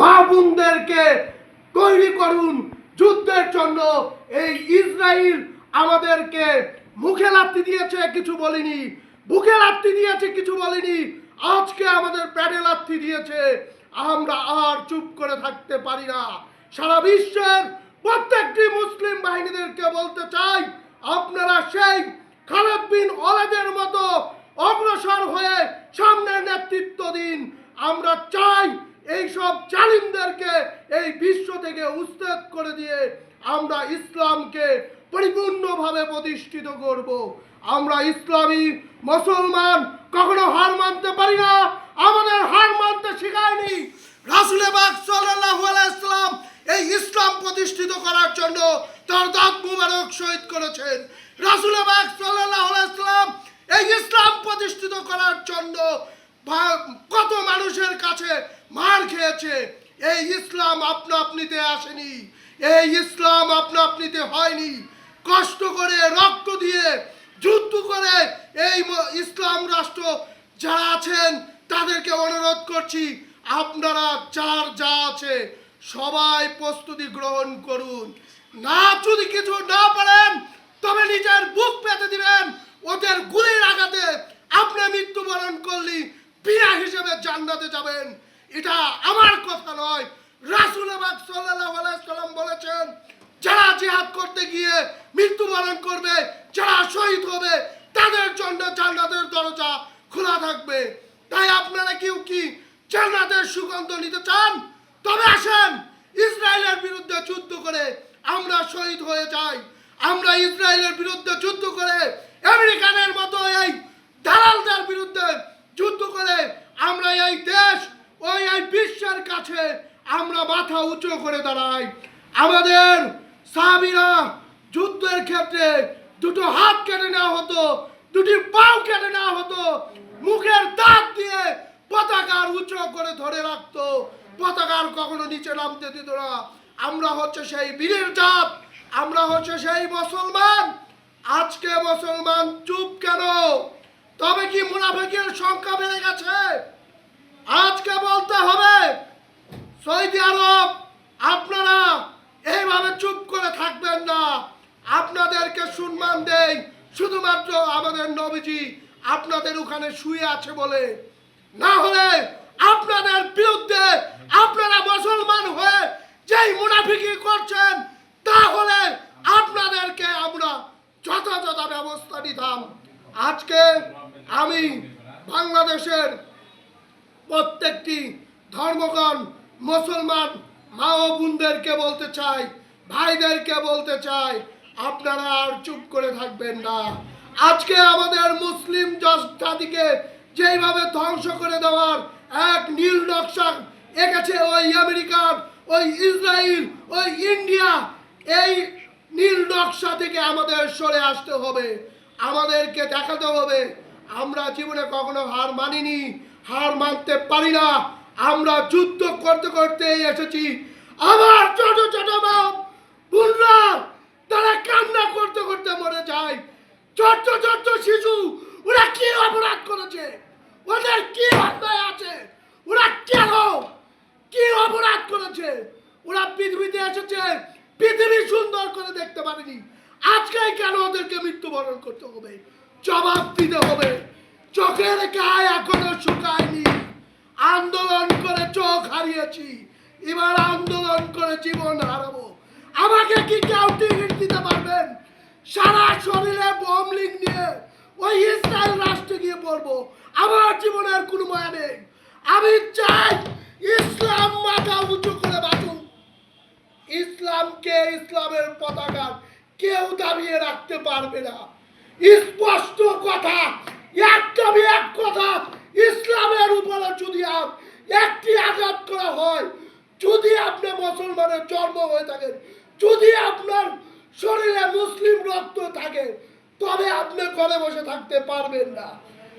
মা বোনদেরকে তৈরি করুন যুদ্ধের জন্য। এই ইসরায়েল আমাদেরকে মুখে লাত্তি দিয়েছে, কিছু বলিনি। বুকে লাত্তি দিয়েছে, কিছু বলিনি। আজকে আমাদের প্যাডে লাত্তি দিয়েছে। আমরা আর চুপ করে থাকতে পারি না। সারা বিশ্বের প্রত্যেকটি মুসলিম বাহিনীদেরকে বলতে চাই, আপনারা সেই খালেদ বিন ওয়ালেদের মতো অগ্রসর হয়ে সামনের নেতৃত্ব দিন। আমরা চাই এই সব জালিমদেরকে এই বিশ্ব থেকে উচ্ছেদ করে দিয়ে আমরা ইসলামকে পরিপূর্ণভাবে প্রতিষ্ঠিত করব। আমরা ইসলামী মুসলমান কখনো হার মানতে পারি না। আমাদের হার মানতে শেখায়নি। রাসুলে বাগ সাল্লাল্লাহু আলাইহি ইসলাম এই ইসলাম প্রতিষ্ঠিত করার জন্য তার দাঁত মুবারক শহীদ করেছেন। রাসুলে বাগ সাল্লাল্লাহু ইসলাম এই ইসলাম প্রতিষ্ঠিত করার জন্য কত মানুষের কাছে মার খেয়েছে? এই ইসলাম আপনা আপনিতে আসেনি। এই ইসলাম আপনা আপনিতে হয়নি। কষ্ট করে, রক্ত দিয়ে, যুদ্ধ করে এই ইসলাম রাষ্ট্র যারা আছেন, তাদেরকে অনুরোধ করছি, আপনারা যার যা আছে, সবাই প্রস্তুতি গ্রহণ করুন। না, যদি কিছু না পারেন, তবে নিজের বুক পেতে দিবেন। ওদের গুলির আঘাতে আপনি মৃত্যুবরণ করলি বিয়া হিসেবে জান্নাতে যাবেন। এটা আমার কথা নয়। রাসুল সাল্লাম বলেছেন, যারা জিহাদ করতে গিয়ে মৃত্যুবরণ করবে, যারা শহীদ হবে, তাদের জন্য জান্নাতের দরজা খোলা থাকবে। তাই আপনারা কেউ কি জান্নাতের সুগন্ধ নিতে চান? তবে আসেন, ইসরায়েলের বিরুদ্ধে যুদ্ধ করে আমরা শহীদ হয়ে যাই। আমরা ইসরায়েলের বিরুদ্ধে যুদ্ধ করে আমেরিকানের মতো এই দালালদের বিরুদ্ধে যুদ্ধ করে আমরা এই দেশ ওই এই বিশ্বের কাছে আমরা মাথা উঁচু করে দাঁড়াই। আমাদের সাহাবিরা যুদ্ধের ক্ষেত্রে দুটো হাত কেটে নেওয়া হতো, দুটি পাও কেটে নেওয়া হতো। মুখের দাঁত দিয়ে পতাকার উঁচু করে ধরে রাখতো। পতাকার কখনো নিচে নামতে দিত না। আমরা হচ্ছে সেই বীরের জাত, আমরা হচ্ছে সেই মুসলমান। আজকে মুসলমান চুপ কেন? তবে কি মুনাফিকের সংখ্যা বেড়ে গেছে? আজকে বলতে হবে সৌদি আরব, আপনারা এইভাবে চুপ করে থাকবেন না। আপনাদেরকে সম্মান দেই, শুধুমাত্র আমাদের নবীজি আপনাদের ওখানে শুয়ে আছে বলে। না হলে আপনাদের বিরুদ্ধে আপনারা মুসলমান হয়ে যেই মুনাফিকি করছেন, তাহলে আপনাদেরকে আমরা যথাযথ ব্যবস্থা নিতাম। আজকে আমি বাংলাদেশের প্রত্যেকটি ধর্মগণ মুসলমান মা ও বোনদেরকে বলতে চাই, ভাইদেরকে বলতে চাই, আপনারা আর চুপ করে থাকবেন না। আজকে আমাদের মুসলিম জাতিকে যেইভাবে ধ্বংস করে দেওয়ার এক নীল নকশা এঁকেছে ওই আমেরিকার ওই ইসরায়েল ওই ইন্ডিয়া, এই নীল নকশা থেকে আমাদের সরে আসতে হবে। আমাদেরকে দেখাতে হবে, আমরা জীবনে কখনো হার মানিনি, হার মানতে পারি না। আমরা যুদ্ধ করতে করতে এসেছি। আবার ছোট ছোট বোনরা তারা কান্না করতে করতে মরে যায়। ছোট্ট ছোট্ট শিশু, ওরা কি অপরাধ করেছে? ওদের কি অন্যায় আছে? ওরা কেন? কি অপরাধ করেছে? ওরা পৃথিবীতে এসেছে, পৃথিবী সুন্দর করে দেখতে পারেনি। আজকেই কেন ওদেরকে মৃত্যুবরণ করতে হবে? জবাব দিতে হবে। চোখের গায়ে এখনও শুকায়নি। আন্দোলন করে চোখ হারিয়েছি। এবার আন্দোলন করে জীবন হারাবো। আমাকে কি কেউ টিকিট দিতে পারবেন? সারা শরীরে বোমলিং নিয়ে ওই ইসরায়েল রাষ্ট্রে গিয়ে পড়ব আমার জীবনের কোনো মায়া নেই। আমি চাই ইসলাম মাথা উঁচু করে বাঁচুক। ইসলামকে ইসলামের পতাকা কেউ দাবিয়ে রাখতে পারবে না। স্পষ্ট কথা, একদমই এক কথা, ইসলামের উপরে যদি আপ- একটি আঘাত করা হয় যদি আপনি মুসলমানের জন্ম হয়ে থাকেন যদি আপনার শরীরে মুসলিম রক্ত থাকে, তবে আপনি ঘরে বসে থাকতে পারবেন না।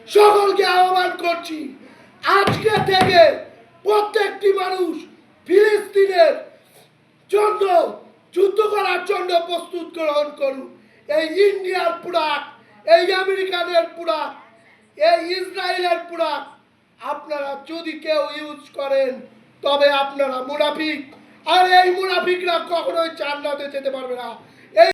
সকলকে আহ্বান করছি, আজকে থেকে প্রত্যেকটি মানুষ ফিলিস্তিনের জন্য, যুদ্ধ করার জন্য প্রস্তুত গ্রহণ করুন এই ইন্ডিয়ার প্রোডাক্ট এই আমেরিকানের প্রোডাক্ট এই ইসরায়েলের প্রোডাক্ট আপনারা যদি কেউ ইউজ করেন, তবে আপনারা মুনাফিক। আর এই মুনাফিকরা কখনোই জান্নাতে যেতে পারবে না।